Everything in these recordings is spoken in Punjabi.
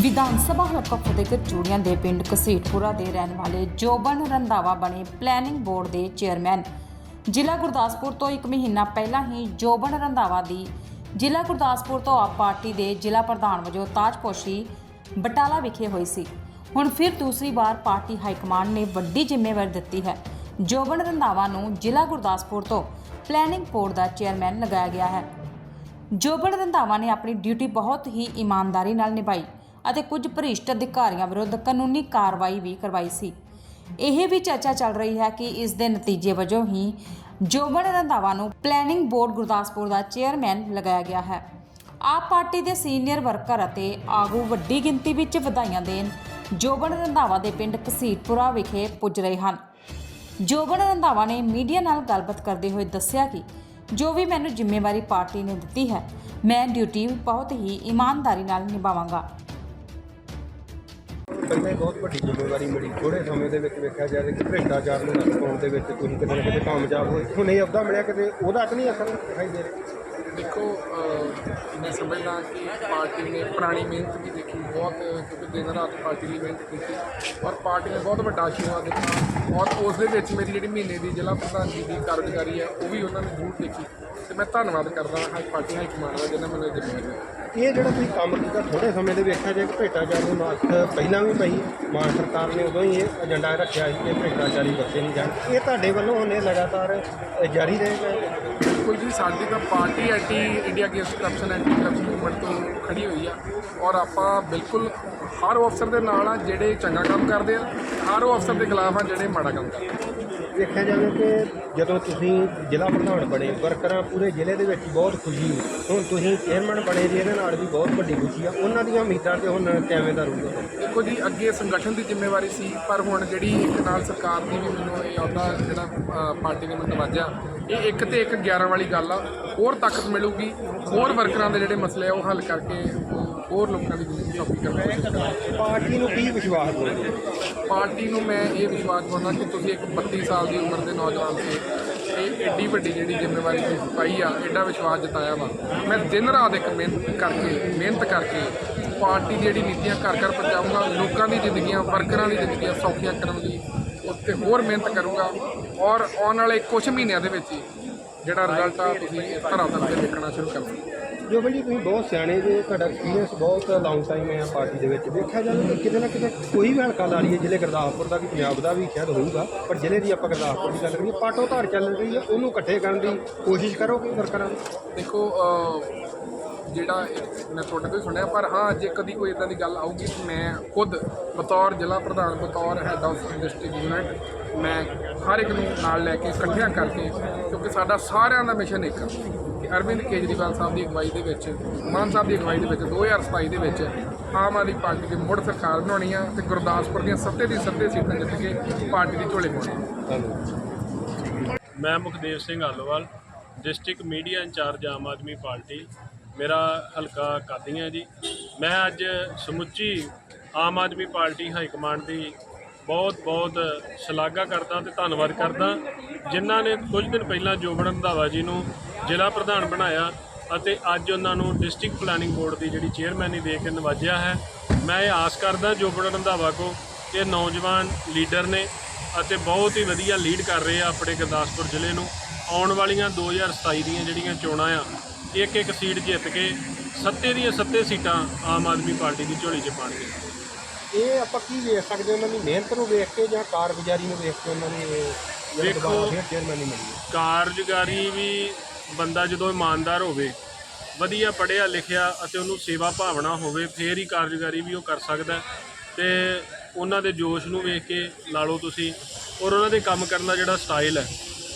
ਵਿਧਾਨ ਸਭਾ ਹਲਕਾ ਫਤਿਹਗੜ੍ਹ ਚੂੜੀਆਂ ਦੇ ਪਿੰਡ ਕਸੀਟਪੁਰਾ ਦੇ ਰਹਿਣ ਵਾਲੇ ਜੋਬਨ ਰੰਧਾਵਾ ਬਣੇ ਪਲੈਨਿੰਗ ਬੋਰਡ ਦੇ ਚੇਅਰਮੈਨ ਜ਼ਿਲ੍ਹਾ ਗੁਰਦਾਸਪੁਰ ਤੋਂ ਇੱਕ ਮਹੀਨਾ ਪਹਿਲਾਂ ਹੀ ਜੋਬਨ ਰੰਧਾਵਾ ਦੀ ਜ਼ਿਲ੍ਹਾ ਗੁਰਦਾਸਪੁਰ ਤੋਂ ਆਪ ਪਾਰਟੀ ਦੇ ਜ਼ਿਲ੍ਹਾ ਪ੍ਰਧਾਨ ਵਜੋਂ ਤਾਜਪੋਸ਼ੀ ਬਟਾਲਾ ਵਿਖੇ ਹੋਈ ਸੀ। ਹੁਣ ਫਿਰ ਦੂਸਰੀ ਵਾਰ ਪਾਰਟੀ ਹਾਈਕਮਾਂਡ ਨੇ ਵੱਡੀ ਜ਼ਿੰਮੇਵਾਰੀ ਦਿੱਤੀ ਹੈ। ਜੋਬਨ ਰੰਧਾਵਾ ਨੂੰ ਜ਼ਿਲ੍ਹਾ ਗੁਰਦਾਸਪੁਰ ਤੋਂ ਪਲੈਨਿੰਗ ਬੋਰਡ ਦਾ ਚੇਅਰਮੈਨ ਲਗਾਇਆ ਗਿਆ ਹੈ। ਜੋਬਨ ਰੰਧਾਵਾ ਨੇ ਆਪਣੀ ਡਿਊਟੀ ਬਹੁਤ ਹੀ ਇਮਾਨਦਾਰੀ ਨਾਲ ਨਿਭਾਈ। ਅਤੇ ਕੁਝ ਭ੍ਰਿਸ਼ਟ ਅਧਿਕਾਰੀਆਂ ਵਿਰੁੱਧ ਕਾਨੂੰਨੀ ਕਾਰਵਾਈ ਵੀ ਕਰਵਾਈ ਸੀ। ਇਹ ਵੀ ਚਰਚਾ ਚੱਲ ਰਹੀ ਹੈ ਕਿ ਇਸ ਦੇ ਨਤੀਜੇ ਵਜੋਂ ਹੀ ਜੋਬਨ ਰੰਧਾਵਾ ਨੂੰ ਪਲੈਨਿੰਗ ਬੋਰਡ ਗੁਰਦਾਸਪੁਰ ਦਾ ਚੇਅਰਮੈਨ ਲਗਾਇਆ ਗਿਆ ਹੈ। ਆਪ ਪਾਰਟੀ ਦੇ ਸੀਨੀਅਰ ਵਰਕਰ ਅਤੇ ਆਗੂ ਵੱਡੀ ਗਿਣਤੀ ਵਿੱਚ ਵਧਾਈਆਂ ਦੇਣ ਜੋਬਨ ਰੰਧਾਵਾ ਦੇ ਪਿੰਡ ਕਸੀਟਪੁਰਾ ਵਿਖੇ ਪੁੱਜ ਰਹੇ ਹਨ। ਜੋਬਨ ਰੰਧਾਵਾ ਨੇ ਮੀਡੀਆ ਨਾਲ ਗੱਲਬਾਤ ਕਰਦੇ ਹੋਏ ਦੱਸਿਆ ਕਿ ਜੋ ਵੀ ਮੈਨੂੰ ਜ਼ਿੰਮੇਵਾਰੀ ਪਾਰਟੀ ਨੇ ਦਿੱਤੀ ਹੈ, ਮੈਂ ਡਿਊਟੀ ਬਹੁਤ ਹੀ ਇਮਾਨਦਾਰੀ ਨਾਲ ਨਿਭਾਵਾਂਗਾ। ਪਹਿਲਾਂ ਬਹੁਤ ਵੱਡੀ ਜ਼ਿੰਮੇਵਾਰੀ ਮਿਲੀ। ਥੋੜੇ ਸਮੇਂ ਦੇ ਵਿੱਚ ਵੇਖਿਆ ਜਾਵੇ ਕਿ ਭ੍ਰਿਸ਼ਟਾਚਾਰ ਨੂੰ ਨੱਥ ਪਾਉਣ ਦੇ ਵਿੱਚ ਤੁਸੀਂ ਕਿਤੇ ਨਾ ਕਿਤੇ ਕਾਮਯਾਬ ਹੋਏ। ਹੁਣ ਇਹ ਅਹੁਦਾ ਮਿਲਿਆ ਕਿਤੇ, ਉਹਦਾ ਤਾਂ ਨਹੀਂ ਅਸਰ ਦਿਖਾਈ ਦੇ ਰਿਹਾ। ਦੇਖੋ ਮੈਂ ਸਮਝਦਾ ਕਿ ਪਾਰਟੀ ਨੇ ਪੁਰਾਣੀ ਮਿਹਨਤ ਵੀ ਦੇਖੀ, ਬਹੁਤ, ਕਿਉਂਕਿ ਦਿਨ ਰਾਤ ਪਾਰਟੀ ਦੀ ਮਿਹਨਤ ਕੀਤੀ। ਔਰ ਪਾਰਟੀ ਨੇ ਬਹੁਤ ਵੱਡਾ ਆਸ਼ੀਰਵਾਦ ਦਿੱਤਾ। ਔਰ ਉਸ ਦੇ ਵਿੱਚ ਮੇਰੀ ਜਿਹੜੀ ਮਹੀਨੇ ਦੀ ਜ਼ਿਲ੍ਹਾ ਪ੍ਰਧਾਨਗੀ ਦੀ ਕਾਰਗੁਜ਼ਾਰੀ ਹੈ, ਉਹ ਵੀ ਉਹਨਾਂ ਨੇ ਜ਼ਰੂਰ ਦੇਖੀ। ਤੇ ਮੈਂ ਧੰਨਵਾਦ ਕਰਦਾ ਹਾਂ ਪਾਰਟੀ ਹਾਈ ਕਮਾਂਡ ਦਾ ਜਿਹਨਾਂ ਮੈਨੂੰ ਇਹ ਜ਼ਿੰਮੇਵਾਰੀ ਦਿੱਤੀ ਇਹ ਜਿਹੜਾ ਤੁਸੀਂ ਕੰਮ ਕੀਤਾ ਥੋੜੇ ਸਮੇਂ ਦੇ ਵੇਖਿਆ ਜਾਏ ਕਿ ਭ੍ਰਿਸ਼ਟਾਚਾਰ ਨੂੰ ਨੱਥ ਪਹਿਲਾਂ ਵੀ ਪਈ ਮਾਨ ਸਰਕਾਰ ਨੇ ਉਦੋਂ ਹੀ ਇਹ ਏਜੰਡਾ ਰੱਖਿਆ ਸੀ ਕਿ ਭ੍ਰਿਸ਼ਟਾਚਾਰੀ ਬੱਚੇ ਨਹੀਂ ਜਾਣ। ਇਹ ਤੁਹਾਡੇ ਵੱਲੋਂ ਹੁਣ ਇਹ ਲਗਾਤਾਰ ਅ, ਜਾਰੀ ਰਹੇਗਾ ਕੋਈ ਜੀ ਸਾਡੀ ਤਾਂ party anti India against corruption anti corruption movement ਤੋਂ ਖੜੀ ਹੋਈ ਆ। ਔਰ ਆਪਾਂ ਬਿਲਕੁਲ ਹਰ ਉਹ ਅਫਸਰ ਦੇ ਨਾਲ ਆ ਜਿਹੜੇ ਚੰਗਾ ਕੰਮ ਕਰਦੇ ਆ ਹਰ ਉਹ ਅਫਸਰ ਦੇ ਖਿਲਾਫ ਆ ਜਿਹੜੇ ਮਾੜਾ ਕੰਮ ਕਰਦੇ ਆ। ਵੇਖਿਆ ਜਾਵੇ ਕਿ ਜਦੋਂ ਤੁਸੀਂ ਜ਼ਿਲ੍ਹਾ ਪ੍ਰਧਾਨ ਬਣੇ, ਵਰਕਰਾਂ ਪੂਰੇ ਜ਼ਿਲ੍ਹੇ ਦੇ ਵਿੱਚ ਬਹੁਤ ਖੁਸ਼ੀ ਹੋਈ ਹੁਣ ਤੁਸੀਂ ਚੇਅਰਮੈਨ ਬਣੇ ਜੀ ਇਹਦੇ ਨਾਲ ਵੀ ਬਹੁਤ ਵੱਡੀ ਖੁਸ਼ੀ ਆ। ਉਹਨਾਂ ਦੀਆਂ ਉਮੀਦਾਂ ਤੇ ਹੁਣ ਕਿਵੇਂ ਦਾ ਰਹੂਗਾ? ਦੇਖੋ ਜੀ ਅੱਗੇ ਸੰਗਠਨ ਦੀ ਜ਼ਿੰਮੇਵਾਰੀ ਸੀ ਪਰ ਹੁਣ ਜਿਹੜੀ ਇੱਕ ਨਾਲ ਸਰਕਾਰ ਦੀ ਵੀ ਮੈਨੂੰ ਇਹ ਅਹੁਦਾ ਜਿਹੜਾ ਪਾਰਟੀ ਨੇ ਮੈਨੂੰ ਨਵਾਜਿਆ ਇਹ ਇੱਕ ਤੇ ਇੱਕ 11 ਵਾਲੀ ਗੱਲ ਆ ਹੋਰ ਤਾਕਤ ਮਿਲੂਗੀ ਹੋਰ ਵਰਕਰਾਂ ਦੇ ਜਿਹੜੇ ਮਸਲੇ ਆ ਉਹ ਹੱਲ ਕਰਕੇ ਹੋਰ ਲੋਕਾਂ ਦੀ ਜ਼ਿੰਦਗੀ ਸੌਖੀ ਕਰਨ ਦੀ ਕੋਸ਼ਿਸ਼ ਪਾਰਟੀ ਨੂੰ ਕੀ ਵਿਸ਼ਵਾਸ ਦਿੰਦੇ ਪਾਰਟੀ ਨੂੰ ਮੈਂ ਇਹ ਵਿਸ਼ਵਾਸ ਦਿਵਾਉਂਦਾ ਕਿ ਤੁਸੀਂ ਇੱਕ 32 ਸਾਲ ਦੀ ਉਮਰ ਦੇ ਨੌਜਵਾਨ ਤੇ ਇਹ ਐਡੀ ਵੱਡੀ ਜਿਹੜੀ ਜ਼ਿੰਮੇਵਾਰੀ ਪਾਈ ਆ, ਐਡਾ ਵਿਸ਼ਵਾਸ ਜਤਾਇਆ ਵਾ। ਮੈਂ ਦਿਨ ਰਾਤ ਇੱਕ ਮਿਹਨਤ ਕਰਕੇ ਮਿਹਨਤ ਕਰਕੇ ਪਾਰਟੀ ਦੀ ਜਿਹੜੀ ਨੀਤੀਆਂ ਘਰ ਘਰ ਪਹੁੰਚਾਊਂਗਾ, ਲੋਕਾਂ ਦੀ ਜ਼ਿੰਦਗੀਆਂ, ਵਰਕਰਾਂ ਦੀ ਜ਼ਿੰਦਗੀਆਂ ਸੌਖੀਆਂ ਕਰਨ ਦੀ ਉੱਤੇ ਹੋਰ ਮਿਹਨਤ ਕਰੂੰਗਾ। ਔਰ ਆਉਣ ਵਾਲੇ ਕੁਝ ਮਹੀਨਿਆਂ ਦੇ ਵਿੱਚ ਹੀ ਜਿਹੜਾ ਰਿਜ਼ਲਟ ਆ, ਤੁਸੀਂ ਇਸ ਤਰ੍ਹਾਂ ਦਾ ਦੇਖਣਾ ਸ਼ੁਰੂ ਕਰ ਜੋ ਬਈ ਤੁਸੀਂ ਬਹੁਤ ਸਿਆਣੇ ਜੇ, ਤੁਹਾਡਾ ਐਕਸਪੀਰੀਅੰਸ ਬਹੁਤ ਲੌਂਗ ਟਾਈਮ ਹੈ ਪਾਰਟੀ ਦੇ ਵਿੱਚ। ਦੇਖਿਆ ਜਾਵੇ ਕਿ ਕਿਤੇ ਨਾ ਕਿਤੇ ਕੋਈ ਵੀ ਹਲਕਾ ਲਾ ਲਈਏ, ਜ਼ਿਲ੍ਹੇ ਗੁਰਦਾਸਪੁਰ ਦਾ ਵੀ, ਪੰਜਾਬ ਦਾ ਵੀ ਸ਼ਾਇਦ ਹੋਊਗਾ, ਪਰ ਜ਼ਿਲ੍ਹੇ ਦੀ ਆਪਾਂ ਗੁਰਦਾਸਪੁਰ ਦੀ ਗੱਲ ਕਰੀਏ, ਪਾਟੋ ਧਾਰ ਚੱਲ ਰਹੀ ਹੈ, ਉਹਨੂੰ ਇਕੱਠੇ ਕਰਨ ਦੀ ਕੋਸ਼ਿਸ਼ ਕਰੋਗੇ ਵਰਕਰਾਂ ਦੀ? ਦੇਖੋ ਜਿਹੜਾ ਮੈਂ ਤੁਹਾਡੇ ਤੋਂ ਸੁਣਿਆ, ਪਰ ਹਾਂ, ਜੇ ਕਦੀ ਕੋਈ ਇਦਾਂ ਦੀ ਗੱਲ ਆਊਗੀ ਤਾਂ ਮੈਂ ਖੁਦ ਬਤੌਰ ਜ਼ਿਲ੍ਹਾ ਪ੍ਰਧਾਨ, ਬਤੌਰ ਹੈੱਡ ਆਫ ਡਿਸਟ੍ਰਿਕਟ ਯੂਨਿਟ ਮੈਂ ਹਰ ਇੱਕ ਨੂੰ ਨਾਲ ਲੈ ਕੇ ਇਕੱਠਿਆਂ ਕਰਕੇ, ਕਿਉਂਕਿ ਸਾਡਾ ਸਾਰਿਆਂ ਦਾ ਮਿਸ਼ਨ ਇੱਕ ਆ। ਕਿ ਅਰਵਿੰਦ ਕੇਜਰੀਵਾਲ ਸਾਹਿਬ ਦੀ ਅਗਵਾਈ ਦੇ ਵਿੱਚ, ਮਾਨ ਸਾਹਿਬ ਦੀ ਅਗਵਾਈ ਦੇ ਵਿੱਚ 2027 ਦੇ ਵਿੱਚ ਆਮ ਆਦਮੀ ਪਾਰਟੀ ਦੀ ਮੁੜ ਸਰਕਾਰ ਬਣਾਉਣੀ ਆ ਤੇ ਗੁਰਦਾਸਪੁਰ ਦੀਆਂ ਸੱਤੇ ਦੀ ਸੱਤੇ ਸੀਟਾਂ ਜਿੱਤ ਕੇ ਪਾਰਟੀ ਦੀ ਝੋਲੇ ਪਾਉਣੀ ਆ। ਮੈਂ Mukhdev Singh Alowal, district media incharge Aam Aadmi Party. ਮੇਰਾ ਹਲਕਾ ਕਾਦੀਆਂ ਜੀ। ਮੈਂ ਅੱਜ ਸਮੁੱਚੀ Aam Aadmi Party high command ਦੀ ਬਹੁਤ ਬਹੁਤ ਸ਼ਲਾਘਾ ਕਰਦਾ ਤੇ ਧੰਨਵਾਦ ਕਰਦਾ। ਜਿਨ੍ਹਾਂ ਨੇ ਕੁਝ ਦਿਨ ਪਹਿਲਾਂ ਜੋਬਨ ਰੰਧਾਵਾ ਜੀ ਨੂੰ ਜ਼ਿਲ੍ਹਾ ਪ੍ਰਧਾਨ ਬਣਾਇਆ ਅਤੇ ਅੱਜ ਉਹਨਾਂ ਨੂੰ ਡਿਸਟ੍ਰਿਕਟ ਪਲੈਨਿੰਗ ਬੋਰਡ ਦੀ ਜਿਹੜੀ ਚੇਅਰਮੈਨੀ ਦੇ ਕੇ ਨਵਾਜਿਆ ਹੈ। ਮੈਂ ਇਹ ਆਸ ਕਰਦਾ ਜੋਬਨ ਰੰਧਾਵਾ ਕੋ ਕਿ ਨੌਜਵਾਨ ਲੀਡਰ ਨੇ ਅਤੇ ਬਹੁਤ ਹੀ ਵਧੀਆ ਲੀਡ ਕਰ ਰਹੇ ਆ ਆਪਣੇ ਗੁਰਦਾਸਪੁਰ ਜ਼ਿਲ੍ਹੇ ਨੂੰ। ਆਉਣ ਵਾਲੀਆਂ 2027 ਦੀਆਂ ਜਿਹੜੀਆਂ ਚੋਣਾਂ ਆ ਇੱਕ ਇੱਕ ਸੀਟ ਜਿੱਤ ਕੇ ਸੱਤੇ ਦੀਆਂ ਸੱਤੇ ਸੀਟਾਂ ਆਮ ਆਦਮੀ ਪਾਰਟੀ ਦੀ ਝੋਲੀ 'ਚ ਪਾਉਣਗੇ ਇਹ ਆਪਾਂ ਕੀ ਵੇਖ ਸਕਦੇ ਉਹਨਾਂ ਦੀ ਮਿਹਨਤ ਨੂੰ ਵੇਖ ਕੇ ਜਾਂ ਕਾਰਗੁਜ਼ਾਰੀ ਨੂੰ ਵੇਖ ਕੇ ਉਹਨਾਂ ਨੇ ਦੁਬਾਰਾ ਫਿਰ ਚੇਅਰਮੈਨ ਨਹੀਂ ਮਿਲੀ। ਕਾਰਜਕਾਰੀ ਵੀ ਬੰਦਾ ਜਦੋਂ ਇਮਾਨਦਾਰ ਹੋਵੇ ਵਧੀਆ ਪੜ੍ਹਿਆ ਲਿਖਿਆ ਅਤੇ ਉਹਨੂੰ ਸੇਵਾ ਭਾਵਨਾ ਹੋਵੇ ਫੇਰ ਹੀ ਕਾਰਜਕਾਰੀ ਵੀ ਉਹ ਕਰ ਸਕਦਾ। ਤੇ ਉਹਨਾਂ ਦੇ ਜੋਸ਼ ਨੂੰ ਵੇਖ ਕੇ ਲਾ ਲਓ ਤੁਸੀਂ ਔਰ ਉਹਨਾਂ ਦੇ ਕੰਮ ਕਰਨ ਦਾ ਜਿਹੜਾ ਸਟਾਈਲ ਹੈ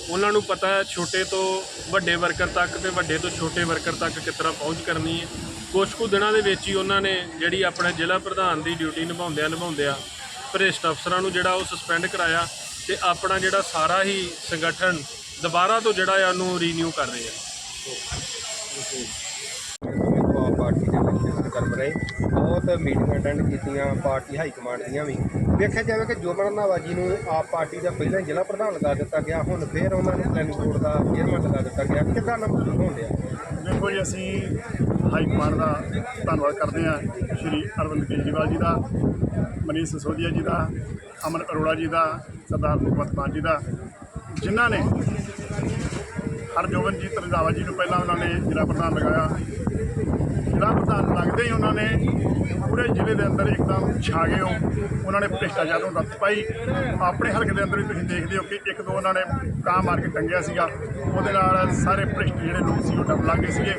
ਉਹਨਾਂ ਨੂੰ ਪਤਾ ਹੈ ਛੋਟੇ ਤੋਂ ਵੱਡੇ ਵਰਕਰ ਤੱਕ ਤੇ ਵੱਡੇ ਤੋਂ ਛੋਟੇ ਵਰਕਰ ਤੱਕ ਕਿਸ ਤਰ੍ਹਾਂ ਪਹੁੰਚ ਕਰਨੀ ਹੈ ਕੁਛ ਕੁ ਦਿਨਾਂ ਦੇ ਵਿੱਚ ਹੀ ਉਹਨਾਂ ਨੇ ਜਿਹੜੀ ਆਪਣੇ ਜ਼ਿਲ੍ਹਾ ਪ੍ਰਧਾਨ ਦੀ ਡਿਊਟੀ ਨਿਭਾਉਂਦਿਆਂ ਨਿਭਾਉਂਦਿਆਂ ਭ੍ਰਿਸ਼ਟ ਅਫਸਰਾਂ ਨੂੰ ਜਿਹੜਾ ਉਹ ਸਸਪੈਂਡ ਕਰਾਇਆ ਤੇ ਆਪਣਾ ਜਿਹੜਾ ਸਾਰਾ ਹੀ ਸੰਗਠਨ ਦੁਬਾਰਾ ਤੋਂ ਜਿਹੜਾ ਆ ਉਹਨੂੰ ਰੀਨਿਊ ਕਰ ਰਹੇ ਆ। ਪਾਰਟੀ ਦੇ ਵਿੱਚ ਸਰਗਰਮ ਰਹੇ ਬਹੁਤ ਮੀਟਿੰਗਾਂ ਅਟੈਂਡ ਕੀਤੀਆਂ ਪਾਰਟੀ ਹਾਈ ਕਮਾਂਡ ਦੀਆਂ ਵੀ। ਵੇਖਿਆ ਜਾਵੇ ਕਿ ਜੋਬਨ ਰੰਧਾਵਾ ਜੀ ਨੂੰ ਆਪ ਪਾਰਟੀ ਦਾ ਪਹਿਲਾਂ ਹੀ ਜ਼ਿਲ੍ਹਾ ਪ੍ਰਧਾਨ ਲਗਾ ਦਿੱਤਾ ਗਿਆ ਹੁਣ ਫਿਰ ਉਹਨਾਂ ਨੂੰ ਪਲੈਨਿੰਗ ਬੋਰਡ ਦਾ ਚੇਅਰਮੈਨ ਲਗਾ ਦਿੱਤਾ ਗਿਆ। ਕਿੱਦਾਂ ਨਾ ਮਹਿਸੂਸ ਹੋਣ ਡਿਆ? ਦੇਖੋ ਜੀ ਅਸੀਂ ਹਾਈ ਕਮਾਂਡ ਦਾ ਧੰਨਵਾਦ ਕਰਦੇ ਹਾਂ ਸ਼੍ਰੀ ਅਰਵਿੰਦ ਕੇਜਰੀਵਾਲ ਜੀ ਦਾ, ਮਨੀਸ਼ ਸਿਸੋਦੀਆ ਜੀ ਦਾ, ਅਮਨ ਅਰੋੜਾ ਜੀ ਦਾ, ਸਰਦਾਰ ਭਗਵੰਤ ਮਾਨ ਜੀ ਦਾ, ਜਿਨ੍ਹਾਂ ਨੇ ਹਰਜੋਬਨਜੀਤ ਰੰਧਾਵਾ ਜੀ ਨੂੰ ਪਹਿਲਾਂ ਉਹਨਾਂ ਨੇ ਜ਼ਿਲ੍ਹਾ ਪ੍ਰਧਾਨ ਲਗਾਇਆ ਜ਼ਿਲ੍ਹਾ ਪ੍ਰਧਾਨ ਲੱਗਦੇ ਹੀ ਉਹਨਾਂ ਨੇ। ਪੂਰੇ ਜ਼ਿਲ੍ਹੇ ਦੇ ਅੰਦਰ ਇੱਕਦਮ ਛਾ ਗਏ ਹੋ। ਉਹਨਾਂ ਨੇ ਭ੍ਰਿਸ਼ਟਾਚਾਰ ਨੂੰ ਰੱਤ ਪਾਈ। ਆਪਣੇ ਹਲਕੇ ਦੇ ਅੰਦਰ ਵੀ ਤੁਸੀਂ ਦੇਖਦੇ ਹੋ ਕਿ ਇੱਕ ਦੋ ਉਹਨਾਂ ਨੇ ਕਾਂ ਮਾਰ ਕੇ ਟੰਗਿਆ ਸੀਗਾ। ਉਹਦੇ ਨਾਲ ਸਾਰੇ ਭ੍ਰਿਸ਼ਟ ਜਿਹੜੇ ਲੋਕ ਸੀ ਉਹ ਡਰ ਲੱਗ ਗਏ ਸੀਗੇ।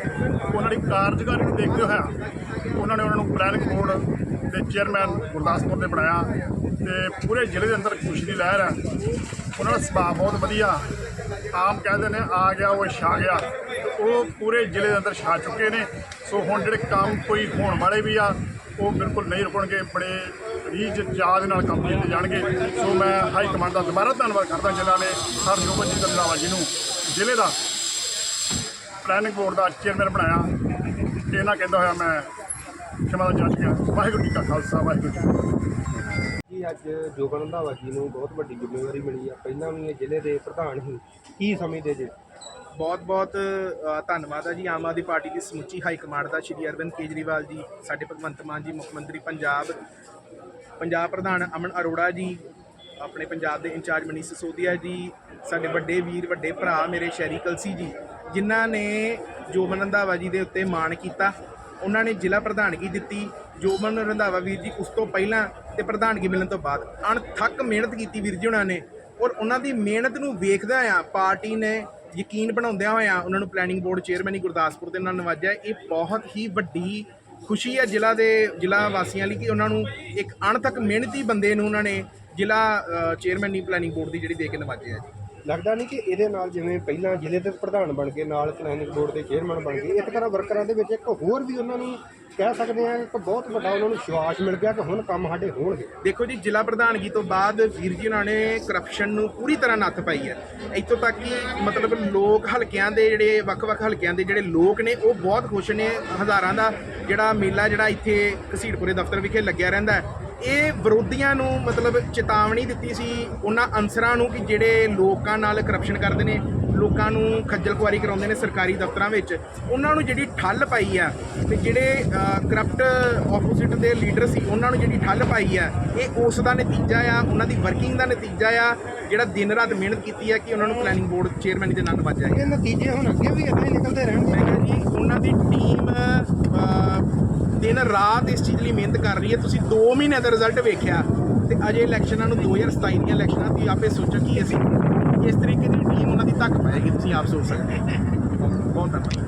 ਉਹਨਾਂ ਦੀ ਕਾਰਜਕਾਰੀ ਨੂੰ ਦੇਖਦੇ ਹੋਇਆ ਉਹਨਾਂ ਨੇ ਉਹਨਾਂ ਨੂੰ ਪਲੈਨਿੰਗ ਬੋਰਡ ਦੇ ਚੇਅਰਮੈਨ ਗੁਰਦਾਸਪੁਰ ਦੇ ਬਣਾਇਆ ਤੇ ਪੂਰੇ ਜ਼ਿਲ੍ਹੇ ਦੇ ਅੰਦਰ ਖੁਸ਼ੀ ਦੀ ਲਹਿਰ ਹੈ। ਉਹਨਾਂ ਦਾ ਸੁਭਾਅ ਬਹੁਤ ਵਧੀਆ। ਆਮ ਕਹਿੰਦੇ ਨੇ, ਆ ਗਿਆ, ਉਹ ਛਾ ਗਿਆ। ਉਹ ਪੂਰੇ ਜ਼ਿਲ੍ਹੇ ਦੇ ਅੰਦਰ ਛਾ ਚੁੱਕੇ ਨੇ। ਸੋ ਹੁਣ ਜਿਹੜੇ ਕੰਮ ਕੋਈ ਹੋਣ ਵਾਲੇ ਵੀ ਆ, ਉਹ ਬਿਲਕੁਲ ਨਹੀਂ ਰੁਕਣਗੇ। ਬੜੇ ਰੀਝ ਚਾਹ ਦੇ ਨਾਲ ਕੰਮ ਕੀਤੇ ਜਾਣਗੇ। ਸੋ ਮੈਂ ਹਾਈ ਕਮਾਂਡ ਦਾ ਦੁਬਾਰਾ ਧੰਨਵਾਦ ਕਰਦਾ ਜਿਨ੍ਹਾਂ ਨੇ ਹਰਜੋਬਨ ਜੀ ਰੰਧਾਵਾ ਜੀ ਨੂੰ। ਜ਼ਿਲ੍ਹੇ ਦਾ ਪਲੈਨਿੰਗ ਬੋਰਡ ਦਾ ਚੇਅਰਮੈਨ ਬਣਾਇਆ। ਇਹਨਾਂ ਕਹਿੰਦਾ ਹੋਇਆ ਮੈਂ ਖਿਮਾ ਦਾ ਜੱਜ ਗਿਆ ਵਾਹਿਗੁਰੂ ਜੀ ਕਾ ਖਾਲਸਾ, ਵਾਹਿਗੁਰੂ ਜੀ ਜੀ, ਅੱਜ ਜੋਬਨ ਰੰਧਾਵਾ ਜੀ ਨੂੰ ਬਹੁਤ ਵੱਡੀ ਜ਼ਿੰਮੇਵਾਰੀ ਮਿਲੀ ਆ। ਪਹਿਲਾਂ ਵੀ ਇਹ ਜ਼ਿਲ੍ਹੇ ਦੇ ਪ੍ਰਧਾਨ ਸੀ ਕੀ ਸਮਝਦੇ ਜੇ? ਬਹੁਤ-ਬਹੁਤ ਧੰਨਵਾਦ ਹੈ ਜੀ ਆਮ ਆਦਮੀ ਪਾਰਟੀ ਦੀ ਸਮੁੱਚੀ ਹਾਈ ਕਮਾਂਡ ਦਾ, ਸ਼੍ਰੀ ਅਰਵਿੰਦ ਕੇਜਰੀਵਾਲ ਜੀ, ਸਾਡੇ ਭਗਵੰਤ ਮਾਨ ਜੀ, ਮੁੱਖ ਮੰਤਰੀ ਪੰਜਾਬ ਪੰਜਾਬ ਪ੍ਰਧਾਨ ਅਮਨ ਅਰੋੜਾ ਜੀ, ਆਪਣੇ ਪੰਜਾਬ ਦੇ ਇੰਚਾਰਜ ਮਨੀਸ਼ ਸਿਸੋਦੀਆ ਜੀ, ਸਾਡੇ ਵੱਡੇ ਵੀਰ, ਵੱਡੇ ਭਰਾ ਮੇਰੇ ਸ਼ਹਿਰੀ ਕਲਸੀ ਜੀ, ਜਿਨ੍ਹਾਂ ਨੇ ਜੋਬਨ ਰੰਧਾਵਾ ਜੀ ਦੇ ਉੱਤੇ ਮਾਣ ਕੀਤਾ, ਉਹਨਾਂ ਨੇ ਜ਼ਿਲ੍ਹਾ ਪ੍ਰਧਾਨਗੀ ਦਿੱਤੀ, ਜੋਬਨ ਰੰਧਾਵਾ ਵੀਰ ਜੀ ਉਸ ਤੋਂ ਪਹਿਲਾਂ ਤੇ ਪ੍ਰਧਾਨਗੀ ਮਿਲਣ ਤੋਂ ਬਾਅਦ, ਅਣਥੱਕ ਮਿਹਨਤ ਕੀਤੀ ਵੀਰ ਜੀ ਉਹਨਾਂ ਨੇ, ਔਰ ਉਹਨਾਂ ਦੀ ਮਿਹਨਤ ਨੂੰ ਵੇਖਦਿਆਂ ਆ ਪਾਰਟੀ ਨੇ ਯਕੀਨ ਬਣਾਉਂਦਿਆਂ ਹੋਇਆਂ ਉਹਨਾਂ ਨੂੰ ਪਲੈਨਿੰਗ ਬੋਰਡ ਚੇਅਰਮੈਨ ਹੀ ਗੁਰਦਾਸਪੁਰ ਦੇ ਨਾਲ ਨਵਾਜਿਆ ਇਹ ਬਹੁਤ ਹੀ ਵੱਡੀ ਖੁਸ਼ੀ ਹੈ ਜ਼ਿਲ੍ਹਾ ਦੇ ਜ਼ਿਲ੍ਹਾ ਵਾਸੀਆਂ ਲਈ ਕਿ ਉਹਨਾਂ ਨੂੰ ਇੱਕ ਅਣਥੱਕ ਮਿਹਨਤੀ ਬੰਦੇ ਨੂੰ ਉਹਨਾਂ ਨੇ ਜ਼ਿਲ੍ਹਾ ਚੇਅਰਮੈਨ ਹੀ ਪਲੈਨਿੰਗ ਬੋਰਡ ਦੀ ਜਿਹੜੀ ਦੇ ਕੇ ਨਵਾਜਿਆ ਜੀ। ਲੱਗਦਾ ਨਹੀਂ ਕਿ ਇਹਦੇ ਨਾਲ ਜਿਵੇਂ ਪਹਿਲਾਂ ਜ਼ਿਲ੍ਹੇ ਦੇ ਪ੍ਰਧਾਨ ਬਣ ਕੇ ਨਾਲ ਪਲੈਨਿੰਗ ਬੋਰਡ ਦੇ ਚੇਅਰਮੈਨ ਬਣ ਗਏ ਇੱਕ ਤਰ੍ਹਾਂ ਵਰਕਰਾਂ ਦੇ ਵਿੱਚ ਇੱਕ ਹੋਰ ਵੀ ਉਹਨਾਂ ਨੂੰ ਕਹਿ ਸਕਦੇ ਆ ਕਿ ਬਹੁਤ ਵੱਡਾ ਉਹਨਾਂ ਨੂੰ ਵਿਸ਼ਵਾਸ ਮਿਲ ਗਿਆ ਕਿ ਹੁਣ ਕੰਮ ਸਾਡੇ ਹੋਣਗੇ। ਦੇਖੋ ਜੀ, ਜ਼ਿਲ੍ਹਾ ਪ੍ਰਧਾਨਗੀ ਤੋਂ ਬਾਅਦ ਵੀਰ ਜੀ ਉਹਨਾਂ ਨੇ ਕਰਪਸ਼ਨ ਨੂੰ ਪੂਰੀ ਤਰ੍ਹਾਂ ਨੱਥ ਪਾਈ ਹੈ। ਇੱਥੋਂ ਤੱਕ ਕਿ ਮਤਲਬ ਲੋਕ ਹਲਕਿਆਂ ਦੇ ਜਿਹੜੇ, ਵੱਖ-ਵੱਖ ਹਲਕਿਆਂ ਦੇ ਜਿਹੜੇ ਲੋਕ ਨੇ, ਉਹ ਬਹੁਤ ਖੁਸ਼ ਨੇ। ਹਜ਼ਾਰਾਂ ਦਾ ਜਿਹੜਾ ਮੇਲਾ ਜਿਹੜਾ ਇੱਥੇ ਘਸੀਟਪੁਰੇ ਦਫ਼ਤਰ ਵਿਖੇ ਲੱਗਿਆ ਰਹਿੰਦਾ ਹੈ। ਇਹ ਵਿਰੋਧੀਆਂ ਨੂੰ ਮਤਲਬ ਚੇਤਾਵਨੀ ਦਿੱਤੀ ਸੀ ਉਹਨਾਂ ਅਨਸਰਾਂ ਨੂੰ ਕਿ ਜਿਹੜੇ ਲੋਕਾਂ ਨਾਲ ਕਰਪਸ਼ਨ ਕਰਦੇ ਨੇ ਲੋਕਾਂ ਨੂੰ ਖੱਜਲ ਖੁਆਰੀ ਕਰਾਉਂਦੇ ਨੇ ਸਰਕਾਰੀ ਦਫ਼ਤਰਾਂ ਵਿੱਚ ਉਹਨਾਂ ਨੂੰ ਜਿਹੜੀ ਠੱਲ ਪਾਈ ਆ ਤੇ ਜਿਹੜੇ ਕਰਪਟ ਆਪੋਜ਼ਿਟ ਦੇ ਲੀਡਰ ਸੀ ਉਹਨਾਂ ਨੂੰ ਜਿਹੜੀ ਠੱਲ ਪਾਈ ਆ ਇਹ ਉਸ ਦਾ ਨਤੀਜਾ ਆ ਉਹਨਾਂ ਦੀ ਵਰਕਿੰਗ ਦਾ ਨਤੀਜਾ ਆ ਜਿਹੜਾ ਦਿਨ ਰਾਤ ਮਿਹਨਤ ਕੀਤੀ ਆ ਕਿ ਉਹਨਾਂ ਨੂੰ ਪਲੈਨਿੰਗ ਬੋਰਡ ਚੇਅਰਮੈਨ ਦੇ ਨਾਲ ਨਵਾਜਿਆ ਇਹ ਨਤੀਜੇ ਹੁਣ ਅੱਗੇ ਵੀ ਇਦਾਂ ਹੀ ਨਿਕਲਦੇ ਰਹਿਣਗੇ। ਜੀ ਉਹਨਾਂ ਦੀ ਟੀਮ ਦਿਨ ਰਾਤ ਇਸ ਚੀਜ਼ ਲਈ ਮਿਹਨਤ ਕਰ ਰਹੀ ਹੈ। ਤੁਸੀਂ 2 ਮਹੀਨੇ ਦਾ ਰਿਜ਼ਲਟ ਵੇਖਿਆ ਤੇ ਅਜੇ ਇਲੈਕਸ਼ਨਾਂ ਨੂੰ 2027 ਦੀਆਂ ਇਲੈਕਸ਼ਨਾਂ ਦੀ ਆਪੇ ਸੋਚੋ ਕਿ ਅਸੀਂ, ਇਸ ਤਰੀਕੇ ਦੀ ਟੀਮ ਉਹਨਾਂ ਦੀ ਤੱਕ ਪਾਏਗੀ ਤੁਸੀਂ ਆਪ ਸੋਚ ਸਕਦੇ ਹੋ। ਬਹੁਤ ਧੰਨਵਾਦ।